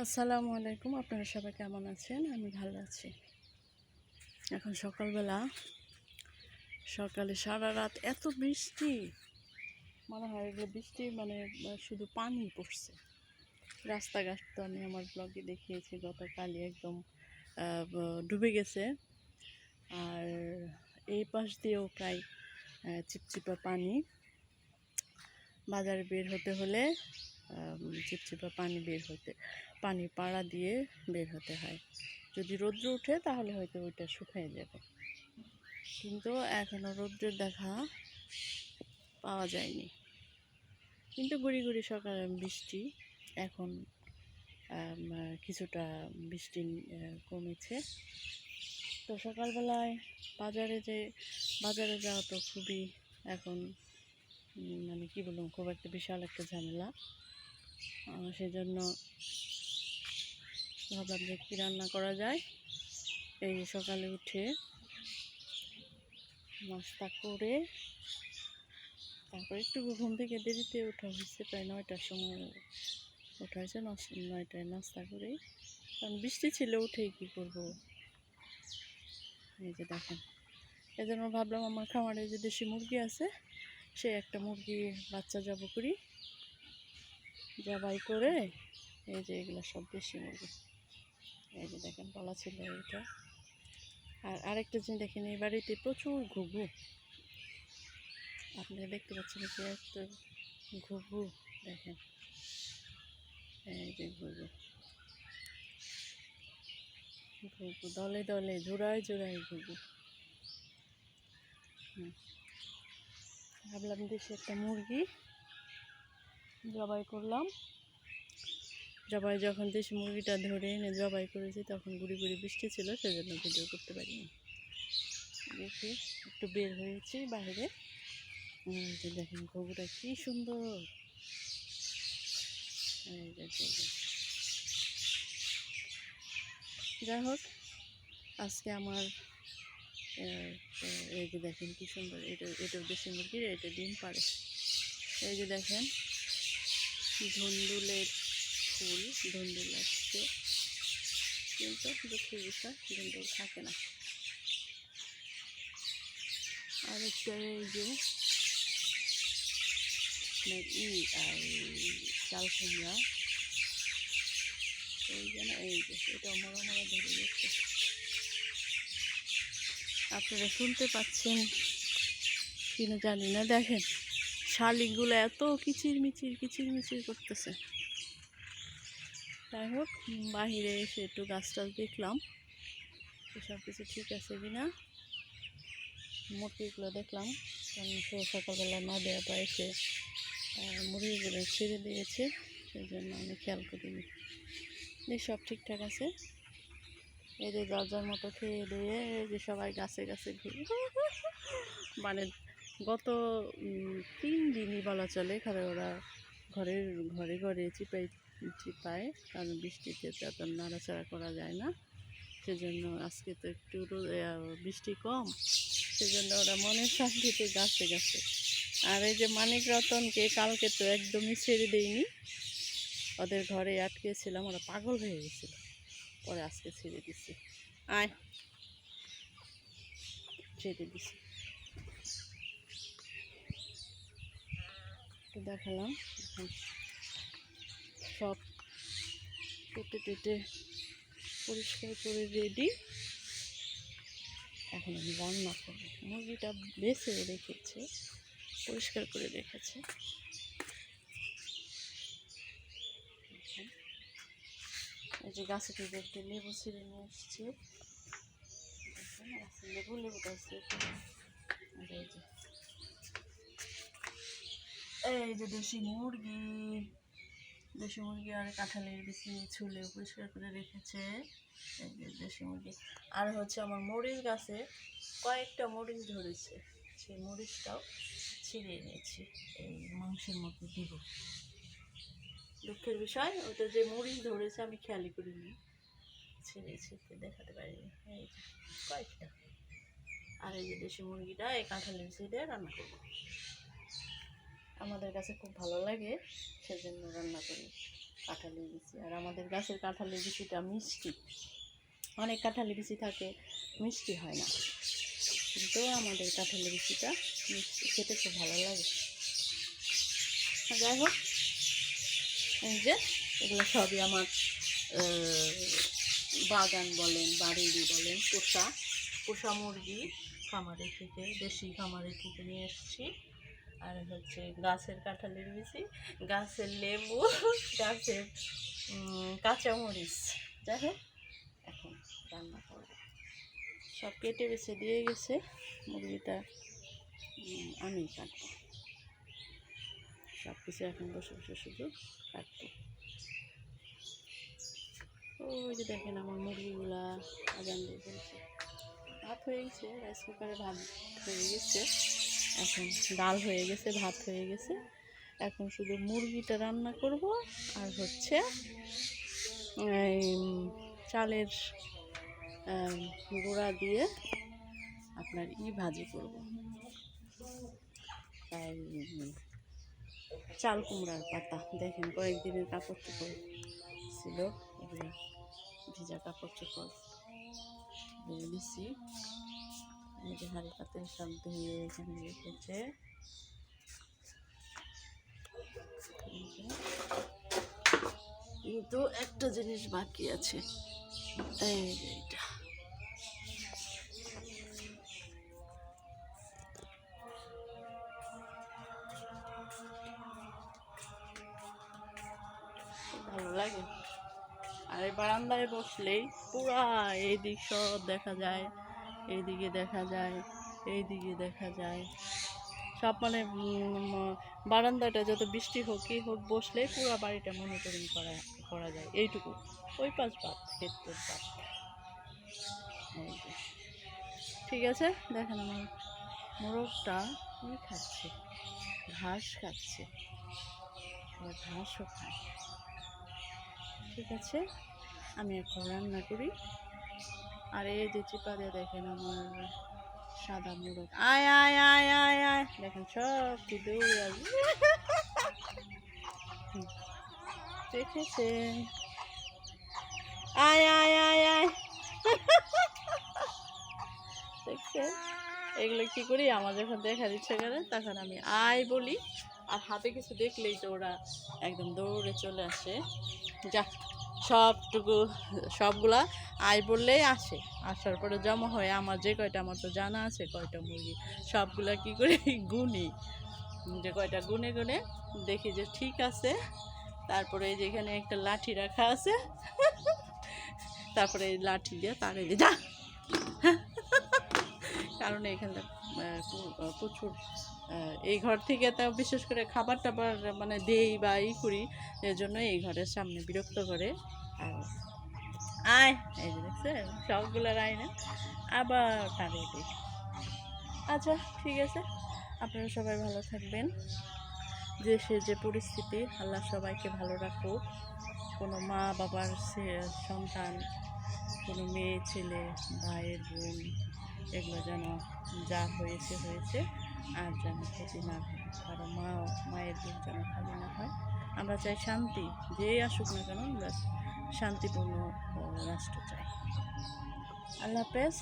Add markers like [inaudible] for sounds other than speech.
আসসালামু আলাইকুম, আপনারা সবাই কেমন আছেন? আমি ভালো আছি। এখন সকালবেলা, সকালে সারা রাত এত বৃষ্টি, মনে হয় যে বৃষ্টি মানে শুধু পানি পড়ছে। রাস্তাঘাট তো আমি আমার ব্লগে দেখিয়েছি, গতকালই একদম ডুবে গেছে। আর এই পাশ দিয়েও প্রায় চিপচিপা পানি। বাজারে বের হতে হলে চিপচিপা পানি বের হতে পানি পাড়া দিয়ে বের হতে হয়। যদি রৌদ্র ওঠে তাহলে হয়তো ওইটা শুকিয়ে যাবে। কিন্তু এখনও রৌদ্রের দেখা পাওয়া যায়নি। কিন্তু গুড়ি গুড়ি সকাল বৃষ্টি এখন কিছুটা বৃষ্টি কমেছে। তো সকালবেলায় বাজারে যে, বাজারে যাওয়া তো খুবই এখন মানে কি বলব, খুব একটা বিশাল একটা ঝামেলা। সেজন্য ভাবলাম যে কী রান্না করা যায়। এই যে সকালে উঠে নাস্তা করে তারপর একটু ঘুম থেকে দেরিতে ওঠা হয়েছে, প্রায় নয়টার সময় ওঠা হয়েছে নয়টায় নাস্তা করে কারণ বৃষ্টি ছিল, উঠেই কী করব? এই যে দেখেন। এই জন্য ভাবলাম আমার খামারে যে দেশি মুরগি আছে, সে একটা মুরগির বাচ্চা জব করি। জবাই করে এই যে এগুলো সব বেশি মুরগি। এই যে দেখেন, বলা ছিল এটা আর আরেকটা জিনিস দেখেন, এই বাড়িতে প্রচুর ঘুঘু। আপনারা দেখতে পাচ্ছেন যে একটা ঘুঘু? দেখেন, এই যে ঘুঘু। ঘুঘু, দলে দলে, জোড়ায় জোড়ায় ঘুঘু। ভাবলাম দেশে একটা মুরগি জবাই করলাম। জবাই যখন দেশি মুরগিটা ধরে এনে জবাই করেছি, তখন গুড়ি গুড়ি বৃষ্টি ছিল, সেজন্য ভিডিও করতে পারিনি। দেখি, একটু বের হয়েছি বাইরে। দেখেন ঘুঘুটা কি সুন্দর। যাই হোক, আজকে আমার এই যে দেখেন কি সুন্দর, এটা এটা দেশি মুরগির, এটা ডিম পারে এই যে দেখেন ধুন্দুলের ফুল, ধুন্দুল আসছে। কিন্তু দুঃখের বিষয় ধুন্দুল থাকে না। আর একটা এই যে ই আর চাল কুমড়া। এই যেন এই যে এটা মরা মরা ধরে গেছে আপনারা শুনতে পাচ্ছেন কিনা জানি না, দেখেন। শালিকগুলো এত কিচির মিচির কিচির মিচির করতেছে। যাই হোক বাহিরে এসে একটু গাছ টাছ দেখলাম। সব কিছু ঠিক আছে কিনা? মুরগিগুলো দেখলাম। কারণ সে সকালবেলা না দেওয়া পায়, সে মুরগিগুলো ছেড়ে দিয়েছে। সেই জন্য আমি খেয়াল করিনি। দেখ সব ঠিকঠাক আছে। এই যে যার মতো খেয়ে দিয়ে যে সবাই গাছে গাছে ঘুরে মানে গত তিন দিনই বলা চলে কারণ ওরা ঘরের, ঘরে ঘরে চিপাই, চিপায়, কারণ বৃষ্টিতে এত নাড়াচাড়া করা যায় না। সেজন্য আজকে তো একটু বৃষ্টি কম। সেজন্য ওরা মনের শান্তিতে গাছে গাছে। আর এই যে মানিক রতনকে কালকে তো একদমই ছেড়ে দেইনি। ওদের ঘরে আটকেছিলাম, ওরা পাগল হয়ে গেছিল। পরে আজকে ছেড়ে দিছি। আয়। ছেড়ে দিছি। দেখালাম। সব কেটে টেটে পরিষ্কার করে রেডি এখন আমি রান্না করব। মুরগিটা বেছে রেখেছে, পরিষ্কার করে রেখেছে। এই যে গাছে থেকে একটু লেবু ছিঁড়ে নিয়ে এসছি। লেবু লেবু গাছে এই যে এই যে দেশি মুরগি দেশি মুরগি আর কাঁঠালের বেশি ছুলে পরিষ্কার করে রেখেছে। এই যে দেশি মুরগি। আর হচ্ছে আমার মরিচ গাছে কয়েকটা মরিচ ধরেছে। সেই মরিচটাও ছিঁড়ে নিয়েছি এই মাংসের মধ্যে দিব। দুঃখের বিষয়, ওটা যে মরিচ ধরেছে আমি খেয়ালই করিনি। ছিঁড়েছি, তো দেখাতে পারিনি। এই যে কয়েকটা। আর এই যে দেশি মুরগিটা, এই কাঁঠালের সিটে রান্না করব। আমাদের কাছে খুব ভালো লাগে, সেজন্য রান্না করি কাঁঠালের বিচি আর আমাদের গাছের কাঁঠালের বিচিটা মিষ্টি। অনেক কাঁঠালের বিচি থাকে, মিষ্টি হয় না। কিন্তু আমাদের কাঁঠালের বিচিটা মিষ্টি, খেতে খুব ভালো লাগে। যাই হোক, এই যে এগুলো সবই আমার বাগান বলেন বাড়িরই বলেন, পোষা পোষা মুরগি খামারে থেকে, দেশি খামারে থেকে নিয়ে এসেছি। আর হচ্ছে গাছের কাঁঠালের বিচি, গাছের লেবু, [laughs] গাছের কাঁচামরিচ। যাই হোক, এখন রান্না করব। সব কেটে বেছে দিয়ে গেছে, মুরগিটা আমি কাটবো। সব কিছু এখন বসে বসে শুধু কাটবো। ওই যে দেখেন আমার মুরগিগুলা আজান দিয়ে ফেলছে ভাত হয়ে গেছে, রাইস কুকারে ভাত হয়ে গেছে। এখন ডাল হয়ে গেছে, ভাত হয়ে গেছে। এখন শুধু মুরগিটা রান্না করব আর হচ্ছে চালের গুঁড়া দিয়ে আপনার ই ভাজি করব। তাই, চাল কুমড়ার পাতা। দেখেন কয়েকদিনের কাপড় চোপড় ছিল ভিজা কাপড় চোপড়। দিছি এই যে হাঁড়ি পাতে সব ধুয়ে এখানে রেখেছে। কিন্তু একটা জিনিস বাকি আছে। এই যে এইটা ভালো লাগে? আর এই বারান্দায় বসলেই পুরা এই সব দেখা যায়। এইদিকে দেখা যায়, এইদিকে দেখা যায়। সব মানে বারান্দাটা যত বৃষ্টি হোক কি হোক বসলেই পুরো বাড়িটা মনিটরিং করা করা যায়। এইটুকু। ওই পাঁচ বাদ ক্ষেত্রের বাদ। ঠিক আছে, দেখেন আমার মোরগটা ই খাচ্ছে? ঘাস খাচ্ছে। ঘাসও খায়। ঠিক আছে, আমি এখন রান্না করি। আর এই যে দেখেন আমার সাদা মুরগ। আয় আয় আয় আয় আয়। দেখেন সব কি দৌড়ে দেখেছেন? আয় আয় আয় আয়। দেখছেন? এগুলো কি করি? আমার যখন দেখার ইচ্ছে করে, তখন আমি আয় বলি। আর হাতে কিছু দেখলেই তো ওরা একদম দৌড়ে চলে আসে। যা সবটুকু, সবগুলা আয় বললেই আসে। আসার পরে জমা হয়ে আমার যে কয়টা আমার তো জানা আছে, কয়টা মুরগি, সবগুলা কি করে [laughs] গুনি। যে কয়টা গুনে গুনে দেখি যে ঠিক আছে। তারপরে এই যেখানে একটা লাঠি রাখা আছে। [laughs] তারপরে এই লাঠি দিয়ে দিই যা। [laughs] কারণ এখানে প্রচুর এই ঘর থেকে তো বিশেষ করে খাবার টাবার মানে দেই বা ই করি এর জন্য এই ঘরের সামনে বিরক্ত করে। আয়, এই যে দেখছেন সবগুলোর আয় না আবার দিই আচ্ছা ঠিক আছে। আপনারা সবাই ভালো থাকবেন। দেশের যে পরিস্থিতি, আল্লাহ সবাইকে ভালো রাখুক। কোনো মা বাবার সে- সন্তান, কোনো মেয়ে, ছেলে, ভাইয়ের বোন, এগুলো যেন যা হয়েছে হয়েছে। আর যেন ক্ষতি না হয়। কারও মা, মায়ের বুক যেন খালি না হয়। আমরা চাই শান্তি, যেই আসুক না কেন আমরা শান্তিপূর্ণ রাষ্ট্র চাই আল্লাহ হাফেজ।